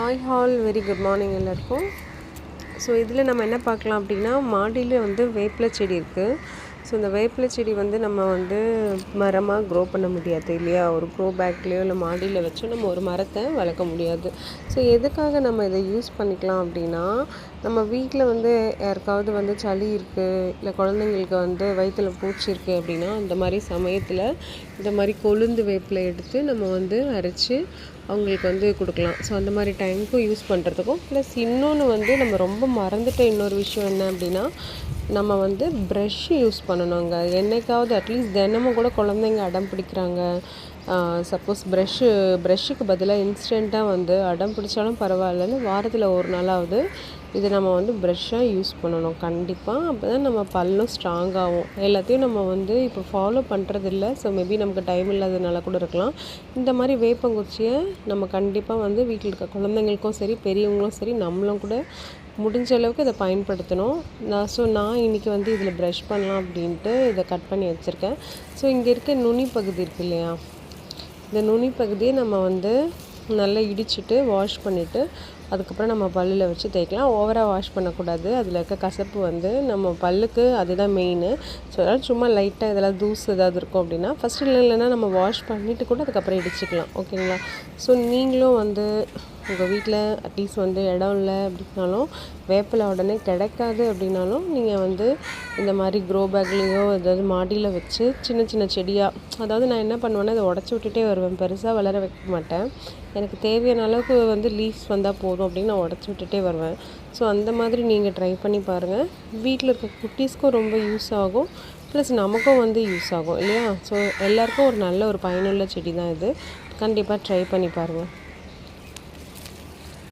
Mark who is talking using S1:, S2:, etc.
S1: Hi all very good morning எல்லாருக்கும். So இதில் நம்ம என்ன பார்க்கலாம் அப்படின்னா மாடியில் வந்து வேப்பிலை செடி இருக்குது ஸோ இந்த வேப்பிலை செடி வந்து நம்ம வந்து மரமாக க்ரோ பண்ண முடியாது இல்லையா? ஒரு க்ரோ பேக்லேயோ இல்லை மாடியில் வச்சோ நம்ம ஒரு மரத்தை வளர்க்க முடியாது. ஸோ எதுக்காக நம்ம இதை யூஸ் பண்ணிக்கலாம் அப்படின்னா நம்ம வீட்டில் வந்து யாருக்காவது வந்து சளி இருக்குது இல்லை குழந்தைங்களுக்கு வந்து வயிற்றில் பூச்சி இருக்குது அப்படின்னா இந்த மாதிரி சமயத்தில் இந்த மாதிரி கொழுந்து வேப்பிலை எடுத்து நம்ம வந்து அரைச்சி அவங்களுக்கு வந்து கொடுக்கலாம். ஸோ அந்த மாதிரி டைமுக்கும் யூஸ் பண்ணுறதுக்கும் ப்ளஸ் இன்னொன்று வந்து நம்ம ரொம்ப மறந்துட்ட இன்னொரு விஷயம் என்ன அப்படின்னா நம்ம வந்து ப்ரெஷ் யூஸ் பண்ணணுங்க. என்றைக்காவது அட்லீஸ்ட் தினமும் கூட குழந்தைங்க அடம் பிடிக்கிறாங்க. சப்போஸ் ப்ரெஷ்ஷு ப்ரெஷ்ஷுக்கு பதிலாக இன்ஸ்டண்ட்டாக வந்து அடம் பிடிச்சாலும் பரவாயில்லன்னு வாரத்தில் ஒரு நாளாவது இது நம்ம வந்து ப்ரெஷ்ஷாக யூஸ் பண்ணணும். கண்டிப்பாக அப்போ தான் நம்ம பல்லும் ஸ்ட்ராங்காகும் எல்லாத்தையும் நம்ம வந்து இப்போ ஃபாலோ பண்ணுறதில்ல ஸோ மேபி நமக்கு டைம் இல்லாததுனால கூட இருக்கலாம். இந்த மாதிரி வேப்பங்குச்சியை நம்ம கண்டிப்பாக வந்து வீட்டில் இருக்க குழந்தைங்களுக்கும் சரி பெரியவங்களும் சரி நம்மளும் கூட முடிஞ்ச அளவுக்கு இதை பயன்படுத்தணும். நான் ஸோ நான் இன்றைக்கி வந்து இதில் ப்ரஷ் பண்ணலாம் அப்படின்ட்டு இதை கட் பண்ணி வச்சுருக்கேன். ஸோ இங்கே இருக்க நுனி பகுதி இருக்கு இல்லையா? இந்த நுனி பகுதியை நம்ம வந்து நல்லா இடிச்சிட்டு வாஷ் பண்ணிவிட்டு அதுக்கப்புறம் நம்ம பல்லில் வச்சு தேய்க்கலாம். ஓவராக வாஷ் பண்ணக்கூடாது. அதில் இருக்க கசப்பு வந்து நம்ம பல்லுக்கு அதுதான் மெயின் ஸோ அதனால் சும்மா லைட்டாக இதெல்லாம் தூசு ஏதாவது இருக்கும் அப்படின்னா ஃபஸ்ட்டு இல்லை இல்லைன்னா நம்ம வாஷ் பண்ணிவிட்டு கூட அதுக்கப்புறம் இடிச்சிக்கலாம். ஓகேங்களா ஸோ நீங்களும் வந்து உங்கள் வீட்டில் அட்லீஸ்ட் வந்து இடம் இல்லை அப்படின்னாலும் வேப்பிலை உடனே கிடைக்காது அப்படின்னாலும் நீங்கள் வந்து இந்த மாதிரி க்ரோ பேக்லேயோ ஏதாவது மாடியில் வச்சு சின்ன சின்ன செடியாக அதாவது நான் என்ன பண்ணுவேன்னா இதை உடச்சி விட்டுட்டே வருவேன். பெருசாக வளர வைக்க மாட்டேன். எனக்கு தேவையான அளவுக்கு வந்து லீவ்ஸ் வந்தால் போதும் அப்படின்னு நான் உடச்சி விட்டுட்டே வருவேன். ஸோ அந்த மாதிரி நீங்கள் ட்ரை பண்ணி பாருங்கள் வீட்டில் இருக்க குட்டீஸ்க்கும் ரொம்ப யூஸ் ஆகும். ப்ளஸ் நமக்கும் வந்து யூஸ் ஆகும் இல்லையா? ஸோ எல்லாருக்கும் ஒரு நல்ல ஒரு பயனுள்ள செடி தான் இது. கண்டிப்பாக ட்ரை பண்ணி பாருங்கள்